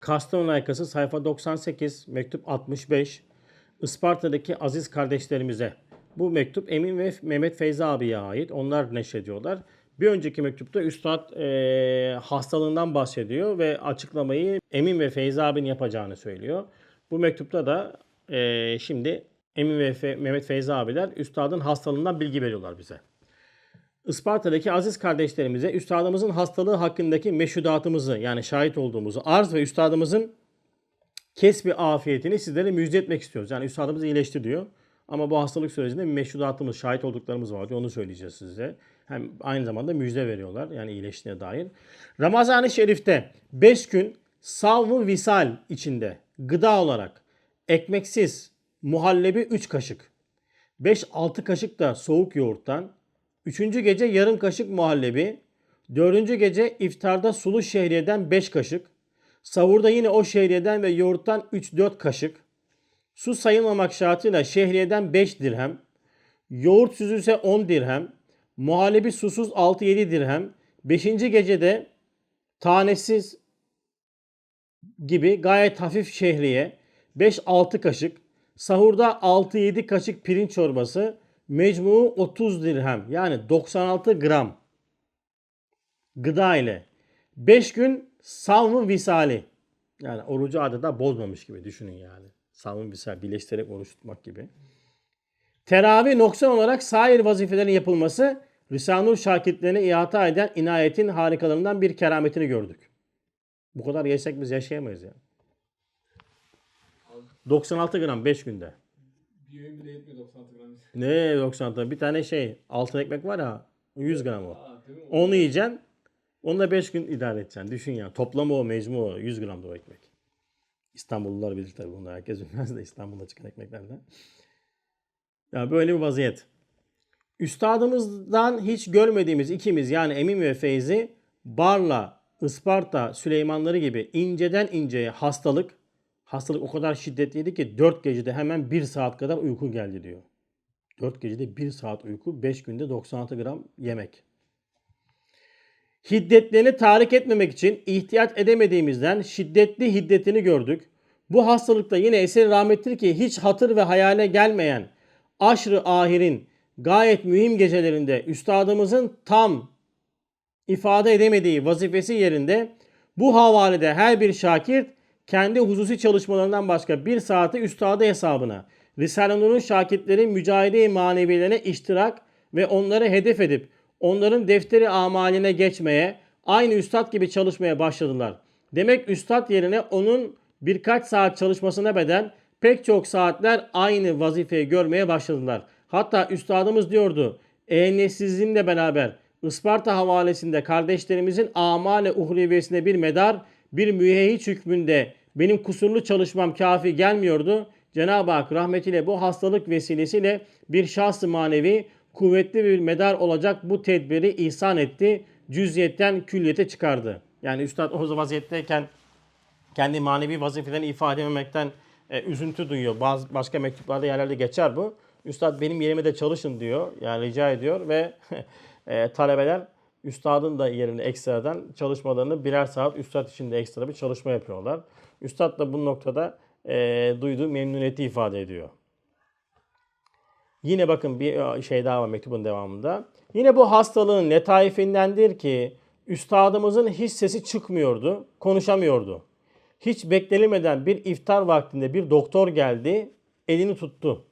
Kastamonu Aykası sayfa 98, mektup 65. Isparta'daki aziz kardeşlerimize. Bu mektup Emin ve Mehmet Feyzi abiye ait. Onlar neşrediyorlar. Bir önceki mektupta Üstad eee, hastalığından bahsediyor ve açıklamayı Emin ve Feyzi abinin yapacağını söylüyor. Bu mektupta da eee, şimdi Emin ve Fe- Mehmet Feyzi abiler Üstad'ın hastalığından bilgi veriyorlar bize. Isparta'daki aziz kardeşlerimize üstadımızın hastalığı hakkındaki meşhudatımızı yani şahit olduğumuzu arz ve üstadımızın kesbi afiyetini sizlere müjde etmek istiyoruz. Yani üstadımız iyileşti diyor. Ama bu hastalık sürecinde meşhudatımız, şahit olduklarımız var diyor. Onu söyleyeceğiz size. Hem aynı zamanda müjde veriyorlar. Yani iyileştiğine dair. Ramazan-ı Şerif'te 5 gün savmı visal içinde gıda olarak ekmeksiz muhallebi 3 kaşık, 5-6 kaşık da soğuk yoğurttan, 3. gece yarım kaşık muhallebi, 4. gece iftarda sulu şehriyeden 5 kaşık, sahurda yine o şehriyeden ve yoğurttan 3-4 kaşık, su sayılmamak şartıyla şehriyeden 5 dirhem, yoğurt süzülse 10 dirhem, muhallebi susuz 6-7 dirhem, 5. gecede tanesiz gibi gayet hafif şehriye 5-6 kaşık, sahurda 6-7 kaşık pirinç çorbası, mecmu 30 dirhem yani 96 gram gıda ile 5 gün savmı visali yani orucu adeta bozmamış gibi düşünün yani. Savmı visal birleştirerek oruç tutmak gibi. Teravih noksan olarak sair vazifelerin yapılması Risale-i Nur şakirtlerine ihata eden inayetin harikalarından bir kerametini gördük. Bu kadar yesek biz yaşayamayız ya. 96 gram 5 günde. Bir öğün bile yetmiyor 96 gram. Ne 96? Bir tane şey altın ekmek var ya 100 gram o. Aa, değil mi? Onu yiyeceksin. Onunla 5 gün idare edeceksin. Düşün ya. Toplamı o mecmu o. 100 gram da o ekmek. İstanbullular bilir tabii bunu. Herkes bilmez de İstanbul'da çıkan ekmeklerden. Ya böyle bir vaziyet. Üstadımızdan hiç görmediğimiz ikimiz yani Emin ve Feyzi Barla, Isparta, Süleymanları gibi inceden inceye hastalık hastalık o kadar şiddetliydi ki 4 gecede hemen 1 saat kadar uyku geldi diyor. 4 gecede 1 saat uyku, 5 günde 96 gram yemek. Hiddetlerini tahrik etmemek için ihtiyat edemediğimizden şiddetli hiddetini gördük. Bu hastalıkta yine eseri rahmettir ki hiç hatır ve hayale gelmeyen aşrı ahirin gayet mühim gecelerinde üstadımızın tam ifade edemediği vazifesi yerinde bu havalede her bir şakirt kendi hususi çalışmalarından başka bir saati üstadı hesabına Risale-i Nur'un şakirtlerin mücahide-i manevilerine iştirak ve onları hedef edip onların defteri amaline geçmeye, aynı üstad gibi çalışmaya başladılar. Demek üstad yerine onun birkaç saat çalışmasına bedel pek çok saatler aynı vazifeyi görmeye başladılar. Hatta üstadımız diyordu, ehemmiyetsizliğimle beraber Isparta havalesinde kardeşlerimizin amale uhreviyesine bir medar, bir müheyyiç hükmünde benim kusurlu çalışmam kafi gelmiyordu. Cenab-ı Hak rahmetiyle bu hastalık vesilesiyle bir şahs-ı manevi kuvvetli bir medar olacak bu tedbiri ihsan etti. Cüziyetten külliyete çıkardı. Yani Üstad o vaziyetteyken kendi manevi vazifelerini ifade edememekten e, üzüntü duyuyor. Bazı başka mektuplarda yerlerde geçer bu. Üstad benim yerime de çalışın diyor. Yani rica ediyor ve e, talebeler üstadın da yerine ekstradan çalışmalarını birer saat üstad için de ekstra bir çalışma yapıyorlar. Üstad da bu noktada e, duyduğu memnuniyeti ifade ediyor. Yine bakın bir şey daha var mektubun devamında. Yine bu hastalığın letaifindendir ki üstadımızın hiç sesi çıkmıyordu, konuşamıyordu. Hiç beklenilmeden bir iftar vaktinde bir doktor geldi, elini tuttu.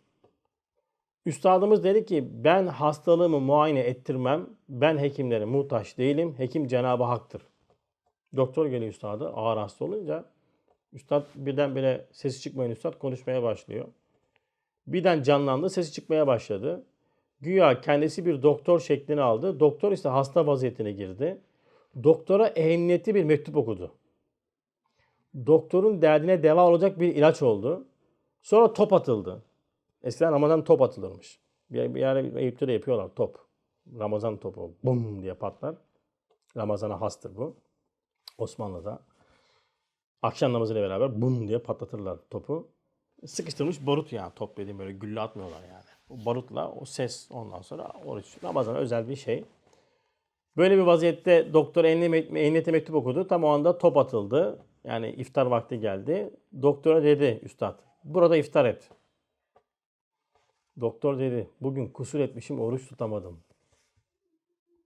Üstadımız dedi ki ben hastalığımı muayene ettirmem. Ben hekimlere muhtaç değilim. Hekim Cenab-ı Hak'tır. Doktor geliyor üstadı ağır hasta olunca. Üstad birdenbire sesi çıkmayan üstad konuşmaya başlıyor. Birden canlandı sesi çıkmaya başladı. Güya kendisi bir doktor şeklini aldı. Doktor ise hasta vaziyetine girdi. Doktora ehemmiyetli bir mektup okudu. Doktorun derdine deva olacak bir ilaç oldu. Sonra top atıldı. Eskiden Ramazan top atılırmış. Bir, bir ara Eyüp'te de yapıyorlar top. Ramazan topu bum diye patlar. Ramazan'a hastır bu. Osmanlı'da. Akşam namazıyla beraber bum diye patlatırlar topu. Sıkıştırmış barut yani top dediğim böyle gülle atmıyorlar yani. O barutla o ses ondan sonra oruç. Ramazan'a özel bir şey. Böyle bir vaziyette doktor ehliyete mektup okudu. Tam o anda top atıldı. Yani iftar vakti geldi. Doktora dedi üstad. Burada iftar et. Doktor dedi. Bugün kusur etmişim oruç tutamadım.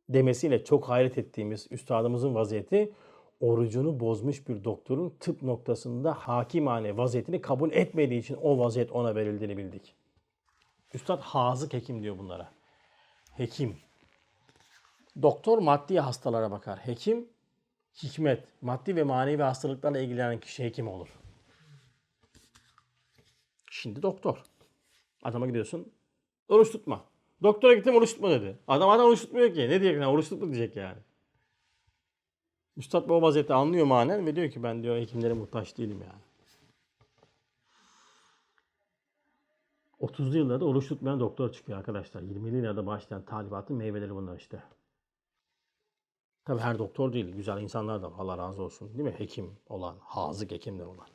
Demesiyle çok hayret ettiğimiz üstadımızın vaziyeti orucunu bozmuş bir doktorun tıp noktasında hakimane vaziyetini kabul etmediği için o vaziyet ona verildiğini bildik. Üstad hazık hekim diyor bunlara. Hekim. Doktor maddi hastalara bakar. Hekim hikmet, maddi ve manevi hastalıklarla ilgilenen kişi hekim olur. Şimdi doktor. Adama gidiyorsun. Oruç tutma. Doktora gittim oruç tutma dedi. Adam adam oruç tutmuyor ki. Ne diyecek? Yani, oruç tutma diyecek yani. Üstad bu vaziyette anlıyor manen ve diyor ki ben diyor hekimlere muhtaç değilim yani. 30'lu yıllarda oruç tutmayan doktor çıkıyor arkadaşlar. 20'li yıllarda başlayan talibatın meyveleri bunlar işte. Tabi her doktor değil. Güzel insanlar da var. Allah razı olsun. Değil mi? Hekim olan, hazık hekimler olan.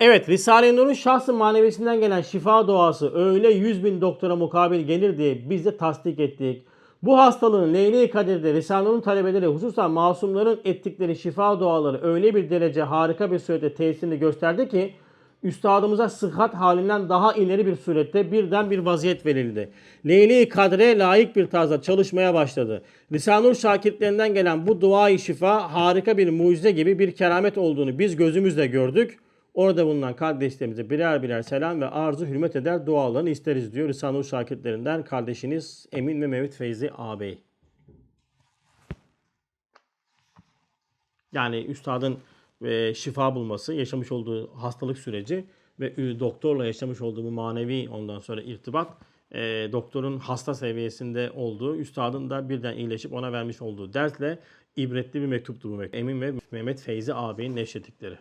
Evet, Risale-i Nur'un şahsı manevisinden gelen şifa duası öyle 100 bin doktora mukabil gelir diye biz de tasdik ettik. Bu hastalığın Leyle-i Kadir'de Risale-i Nur'un talebeleri hususan masumların ettikleri şifa duaları öyle bir derece harika bir surette tesirini gösterdi ki üstadımıza sıhhat halinden daha ileri bir surette birden bir vaziyet verildi. Leyle-i Kadre layık bir tarzda çalışmaya başladı. Risale-i Nur şakirtlerinden gelen bu duayı şifa harika bir mucize gibi bir keramet olduğunu biz gözümüzle gördük. Orada bulunan kardeşlerimize birer birer selam ve arzu hürmet eder dualarını isteriz diyor Risale-i Nur şakirtlerinden kardeşiniz Emin ve Mehmet Feyzi ağabey. Yani üstadın e, şifa bulması, yaşamış olduğu hastalık süreci ve doktorla yaşamış olduğu bu manevi ondan sonra irtibat e, doktorun hasta seviyesinde olduğu, üstadın da birden iyileşip ona vermiş olduğu dertle ibretli bir mektuptu bu mektup. Emin ve Mehmet Feyzi ağabeyin neşrettikleri.